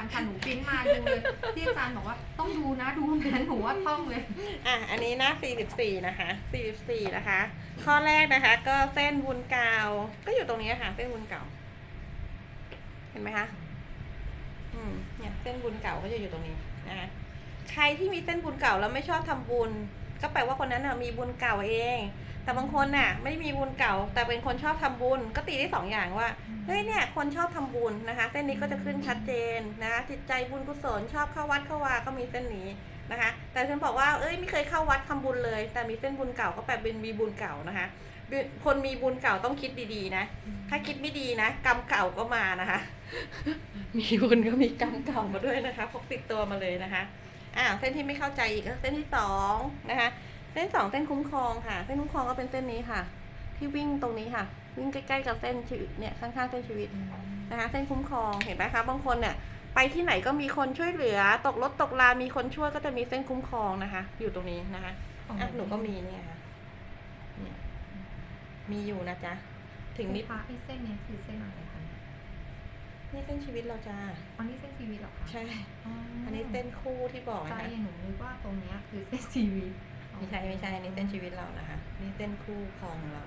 ารย์ค่ะหนูปิ้นมาดูเลยที่อาจารย์บอกว่าต้องดูนะดูนะหนูว่าท่องเลย อะ อันนี้หน้า44 นะคะ 44 นะคะ ข้อแรกนะคะ ก็เส้นบุญกาว ก็อยู่ตรงนี้ค่ะ เส้นบุญเก่า เห็นไหมคะ อืม เนี่ยเส้นบุญเก่าก็จะอยู่ตรงนี้นะคะ ใครที่มีเส้นบุญเก่าแล้วไม่ชอบทำบุญ ก็แปลว่าคนนั้นนะมีบุญเก่าเอง แต่บางคนน่ะไม่ได้มีบุญเก่า แต่เป็นคนชอบทำบุญก็ตีได้สองอย่างว่าเฮ้ยเนี่ยคนชอบทำบุญนะคะ เส้นนี้ก็จะขึ้นชัดเจนนะคะจิตใจบุญกุศลชอบเข้าวัดเข้าวาก็มีเส้นนี้นะคะ แต่ฉันบอกว่าเอ้ยไม่เคยเข้าวัดทำบุญเลย แต่มีเส้นบุญเก่าก็แปลเป็นมีบุญเก่านะคะ คนมีบุญเก่าต้องคิดดีๆนะ ถ้าคิดไม่ดีนะกรรมเก่าก็มานะคะ มีบุญก็มีกรรมเก่ามาด้วยนะคะพกติดตัวมาเลยนะคะอ่าเส้นที่ไม่เข้าใจอีกก็เส้นที่สองนะคะ เส้นสองเส้นคุ้มครองค่ะ เส้นคุ้มครองก็เป็นเส้นนี้ค่ะ ที่วิ่งตรงนี้ค่ะ วิ่งใกล้ๆกับเส้นชีวิตเนี่ยข้างๆเส้นชีวิตนะคะ เส้นคุ้มครองเห็นไหมคะบางคนเนี่ยไปที่ไหนก็มีคนช่วยเหลือ ตกรถตกลามีคนช่วยก็จะมีเส้นคุ้มครองนะคะ อยู่ตรงนี้นะคะอะหนูก็มีเนี่ยค่ะเนี่ยมีอยู่นะจ๊ะถึงนินิดพระไอ้เส้นเนี้คือเส้นอะไรคะนี่เส้นชีวิตเราจ้าอันนี้เส้นชีวิตเหรอคะใช่ อันนี้เส้นคู่ที่บอกใจนะคะหนูนึกว่าตรงเนี้ยคือเส้นชีวิต ไม่ใช่ไม่ใช่อันนี้เส้นชีวิตเรานะคะนี่เส้นคู่ครองเรา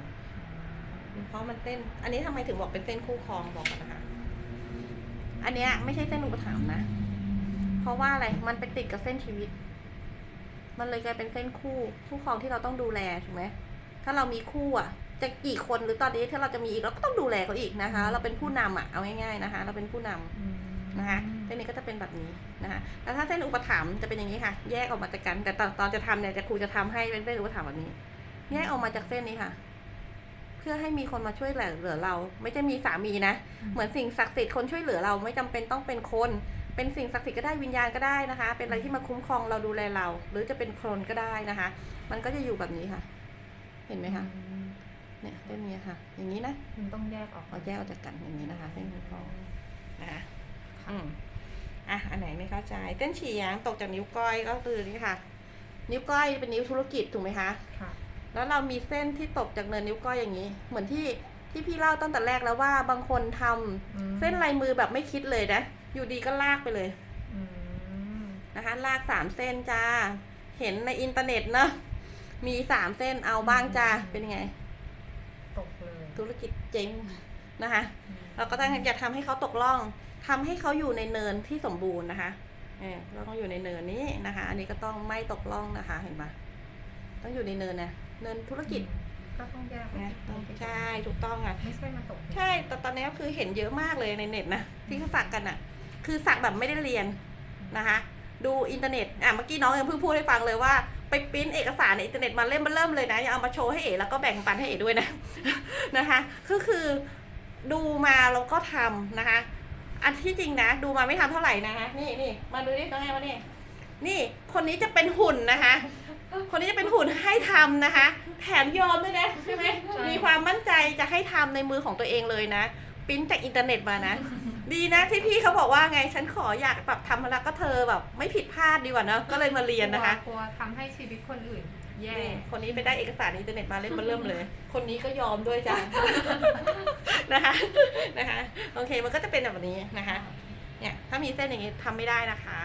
เพราะมันเส้น อันนี้ทำไมถึงบอกเป็นเส้นคู่ครองบอกกันนะคะ อันเนี้ยไม่ใช่เส้นอุปถัมภ์นะ เพราะว่าอะไรมันไปติดกับเส้นชีวิต มันเลยกลายเป็นเส้นคู่คู่ครองที่เราต้องดูแลถูกไหมถ้าเรามีคู่อะจะกี่คนหรือตอนนี้ถ้าเราจะมีอีกเราก็ต้องดูแลเขาอีกนะคะ เราเป็นผู้นำอะเอาง่ายๆนะคะ เราเป็นผู้นำอืม นะคะเส้นนี้ก็จะเป็นแบบนี้นะคะแล้วถ้าเส้นอุปถัมภ์จะเป็นอย่างนี้ค่ะ แยกออกมาจากกัน แต่ตอนตอนจะทำเนี่ยจะครูจะทำให้เป็นเส้นอุปถัมภ์แบบนี้ แยกออกมาจากเส้นนี้ค่ะ เพื่อให้มีคนมาช่วยเหลือเรา ไม่ใช่มีสามีนะ เหมือนสิ่งศักดิ์สิทธิ์คนช่วยเหลือเราไม่จำเป็นต้องเป็นคน เป็นสิ่งศักดิ์สิทธิ์ก็ได้วิญญาณก็ได้นะคะ เป็นอะไรที่มาคุ้มครองเราดูแลเรา หรือจะเป็นคนก็ได้นะคะ มันก็จะอยู่แบบนี้ค่ะ เห็นไหมคะอืมเนี่ยเส้นนี้ค่ะ อย่างนี้นะมันต้องแยกออกเราแยกออกจากกันอย่างนี้นะคะเส้นคุ้มครองนะคะ อืมอะอันไหนไม่เข้าใจเส้นฉี่ยางตกจากนิ้วก้อยก็คือนี่ค่ะ นิ้วก้อยเป็นนิ้วธุรกิจถูกไหมคะค่ะ แล้วเรามีเส้นที่ตกจากเนินนิ้วก้อยอย่างนี้ เหมือนที่ที่พี่เล่าตั้งแต่แรกแล้วว่าบางคนทำอืม เส้นลายมือแบบไม่คิดเลยนะ อยู่ดีก็ลากไปเลยอืมนะคะ ลากสามเส้นจ้า เห็นในอินเทอร์เน็ตเนอะมีสามเส้นเอาบ้างจ้าเป็นยังไง ตกเลย ธุรกิจเจ๊ง นะคะอืมเราก็ต้องอยากทำให้เขาตกล่องทำให้เขาอยู่ในเนินที่สมบูรณ์นะคะเออเราต้องอยู่ในเนินนี้นะคะ อันนี้ก็ต้องไม่ตกล่องนะคะ เห็นปะต้องอยู่ในเนินนะเนินธุรกิจก็ต้องแยกนะต้องใช่ถูกต้องอะไม่ใช่มาตกใช่แต่ตอนนี้คือเห็นเยอะมากเลยในเน็ตนะที่เขาสักกันอะ คือสักแบบไม่ได้เรียนนะคะ ดูอินเทอร์เน็ตอะเมื่อกี้น้องยังเพิ่งพูดให้ฟังเลยว่าไปปริ้นเอกสารในอินเทอร์เน็ตมาเล่มมาเริ่มเลยนะยังเอามาโชว์ให้เอ๋แล้วก็แบ่งปันให้เอ๋ด้วยนะนะคะก็คือ ดูมาแล้วก็ทำนะคะ อันที่จริงนะ ดูมาไม่ทำเท่าไหร่นะคะนี่นี่มาดูนี่ตรงไหนวะนี่นี่คนนี้จะเป็นหุ่นนะคะ คนนี้จะเป็นหุ่นให้ทำนะคะ แถมยอมด้วยนะใช่ไหมมีความมั่นใจจะให้ทำในมือของตัวเองเลยนะปริ้นจากอินเทอร์เน็ตมานะ ดีนะที่พี่เขาบอกว่าไงฉันขออยากแบบทำแล้วก็เธอแบบ ไม่ผิดพลาดดีกว่าเนอะก็เลยมาเรียนนะคะ กลัวทำให้ชีวิตคนอื่น แย่นี่คนนี้ไปได้เอกสารอินเทอร์เน็ตมาเล่นมาเริ่มเลย คนนี้ก็ยอมด้วยจ้ะ นะคะนะคะ โอเคมันก็จะเป็นแบบนี้นะคะ เนี่ยถ้ามีเส้นอย่างนี้ทำไม่ได้นะคะ